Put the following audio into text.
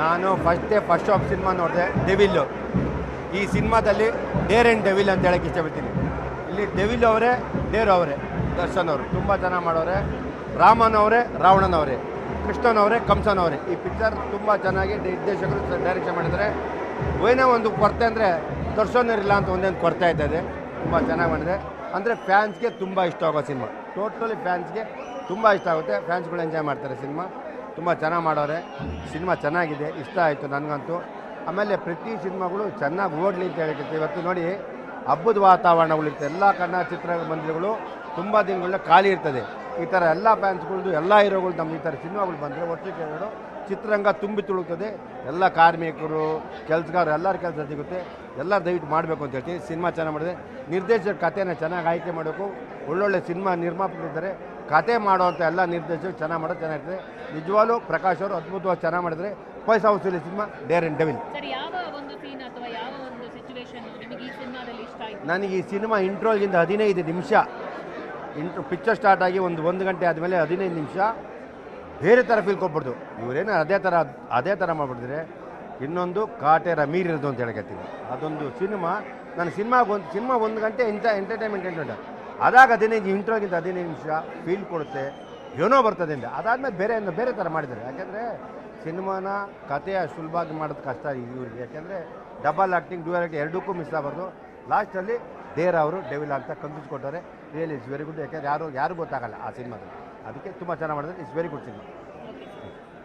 ನಾನು first first of cinema ನೋಡಿದೆ ಡೆವಿಲ್ಲು ಈ ಸಿನಿಮಾದಲ್ಲಿ ಡೇರ್ ಆ್ಯಂಡ್ ಡೆವಿಲ್ ಅಂತ ಹೇಳಕ್ಕೆ ಇಷ್ಟಪಡ್ತೀನಿ. ಇಲ್ಲಿ ಡೆವಿಲ್ ಅವರೇ ಡೇರ್ ಅವರೇ, ದರ್ಶನ್ ಅವರು. ತುಂಬ ಚೆನ್ನಾಗಿ ಮಾಡೋರೆ. ರಾಮನ್ ಅವರೇ, ರಾವಣನ್ ಅವರೇ. ಕೃಷ್ಣನ್ ಅವರೇ, ಕಂಸನ್ ಅವರೇ. ಈ ಪಿಕ್ಚರ್ ತುಂಬ ಚೆನ್ನಾಗಿ ನಿರ್ದೇಶಕರು ಡೈರೆಕ್ಷನ್ ಮಾಡಿದ್ದಾರೆ. ಏನೇ ಒಂದು ಕೊರತೆ ಅಂದರೆ ದರ್ಶನ್ ಇರಲಿಲ್ಲ ಅಂತ ಒಂದೇನು ಕೊರತೆ ಇದ್ದದೆ ತುಂಬ ಚೆನ್ನಾಗಿ ಮಾಡಿದೆ. ಅಂದರೆ ಫ್ಯಾನ್ಸ್ಗೆ ತುಂಬ ಇಷ್ಟ ಆಗೋ ಸಿನಿಮಾ ಟೋಟಲಿ ಫ್ಯಾನ್ಸ್ಗೆ ತುಂಬ ಇಷ್ಟ ಆಗುತ್ತೆ. ಫ್ಯಾನ್ಸ್ಗಳು ಎಂಜಾಯ್ ಮಾಡ್ತಾರೆ ಸಿನಿಮಾ ತುಂಬ ಚೆನ್ನಾಗಿ ಮಾಡೋರೆ. ಸಿನಿಮಾ ಚೆನ್ನಾಗಿದೆ, ಇಷ್ಟ ಆಯಿತು ನನಗಂತೂ. ಆಮೇಲೆ ಪ್ರತಿ ಸಿನಿಮಾಗಳು ಚೆನ್ನಾಗಿ ಓಡಲಿ ಅಂತ ಹೇಳಿರ್ತೀವಿ ಇವತ್ತು ನೋಡಿ ಹಬ್ಬದ ವಾತಾವರಣಗಳಿರುತ್ತೆ ಎಲ್ಲ ಕನ್ನಡ ಚಿತ್ರಮಂದಿರಗಳು ತುಂಬ ದಿನಗಳ ಖಾಲಿ ಇರ್ತದೆ. ಈ ಥರ ಎಲ್ಲ ಫ್ಯಾನ್ಸ್ಗಳದ್ದು ಎಲ್ಲ ಹೀರೋಗಳು ನಮ್ಮ ಈ ಥರ ಸಿನಿಮಾಗಳು ಬಂದರೆ ಒಟ್ಟಿಗೆ ಎರಡು ಚಿತ್ರರಂಗ ತುಂಬಿ ತುಳುಕ್ತದೆ. ಎಲ್ಲ ಕಾರ್ಮಿಕರು, ಕೆಲಸಗಾರರು, ಎಲ್ಲರ ಕೆಲಸ ಸಿಗುತ್ತೆ. ಎಲ್ಲ ದಯವಿಟ್ಟು ಮಾಡಬೇಕು ಅಂತ ಹೇಳ್ತೀವಿ. ಸಿನಿಮಾ ಚೆನ್ನಾಗಿ ಮಾಡಿದೆ ನಿರ್ದೇಶಕ ಕಥೆನ ಚೆನ್ನಾಗಿ ಆಯ್ಕೆ ಮಾಡಬೇಕು. ಒಳ್ಳೊಳ್ಳೆ ಸಿನಿಮಾ ನಿರ್ಮಾಪಕರಿದ್ದಾರೆ. ಕತೆ ಮಾಡುವಂಥ ಎಲ್ಲ ನಿರ್ದೇಶಕರು ಚೆನ್ನಾಗಿ ಮಾಡೋದು ಚೆನ್ನಾಗಿರ್ತದೆ. ನಿಜವಾಗ್ಲೂ ಪ್ರಕಾಶ್ ಅವರು ಅದ್ಭುತವಾಗಿ ಚೆನ್ನಾಗಿ ಮಾಡಿದರೆ ಪೈಸ ವಸೂಲಿ ಸಿನಿಮಾ ಡೇರ್ ಆ್ಯಂಡ್ ಡೆವಿಲ್ ನನಗೆ ಈ ಸಿನಿಮಾ ಇಂಟ್ರೋಗಿಂದ ಹದಿನೈದು ನಿಮಿಷ. ಇಂಟ್ರೋ ಪಿಕ್ಚರ್ ಸ್ಟಾರ್ಟ್ ಆಗಿ ಒಂದು ಒಂದು ಗಂಟೆ ಆದಮೇಲೆ ಹದಿನೈದು ನಿಮಿಷ. ಬೇರೆ ಥರ ಫೀಲ್ ಕೊಟ್ಬಿಡ್ದು ಇವರೇನು ಅದೇ ಥರ ಅದೇ ಥರ ಮಾಡಿಬಿಟ್ಟಿದ್ರೆ ಇನ್ನೊಂದು ಕಾಟೇರ ಮೀರಿರೋದು ಅಂತ ಹೇಳ್ಕೊತೀನಿ ಅದೊಂದು ಸಿನಿಮಾ. ನಾನು ಸಿನಿಮಾಗೆ ಒಂದು ಸಿನಿಮಾ ಒಂದು ಗಂಟೆ ಇಂಥ ಎಂಟರ್ಟೈನ್ಮೆಂಟ್ ಎಂಟರ್ಟೈನ್ ಅದಾಗ ಹದಿನೈದು ಇಂಟ್ರೋಗಿಂತ ಹದಿನೈದು ನಿಮಿಷ ಫೀಲ್ ಕೊಡುತ್ತೆ. ಏನೋ ಬರ್ತದೆ ಅಂತ ಅದಾದಮೇಲೆ ಬೇರೆ ಬೇರೆ ಥರ ಮಾಡಿದ್ದಾರೆ. ಯಾಕೆಂದರೆ ಸಿನಿಮಾನ ಕಥೆಯ ಸುಲಭವಾಗಿ ಮಾಡೋದು ಕಷ್ಟ ಇವರಿಗೆ. ಯಾಕೆಂದರೆ ಡಬಲ್ ಆ್ಯಕ್ಟಿಂಗ್ ಡ್ಯೂಯಲ್ ಆ್ಯಕ್ಟಿಂಗ್ ಎರಡಕ್ಕೂ ಮಿಸ್ ಆಗಬಾರ್ದು. ಲಾಸ್ಟಲ್ಲಿ ದೇರ್ ಅವರು ಡೆವಿಲ್ ಅಂತ ಕಂಪ್ಲೀಟ್ ಕೊಟ್ಟರೆ ರಿಯಲಿ ಇಸ್ ವೆರಿ ಗುಡ್ ಯಾಕೆಂದರೆ ಯಾರು ಯಾರು ಗೊತ್ತಾಗಲ್ಲ ಆ ಸಿನಿಮಾದಲ್ಲಿ. ಅದಕ್ಕೆ ತುಂಬ ಚೆನ್ನಾಗಿ ಮಾಡಿದ್ರೆ ಇಟ್ಸ್ ವೆರಿ ಗುಡ್ ಸಿನಿಮಾ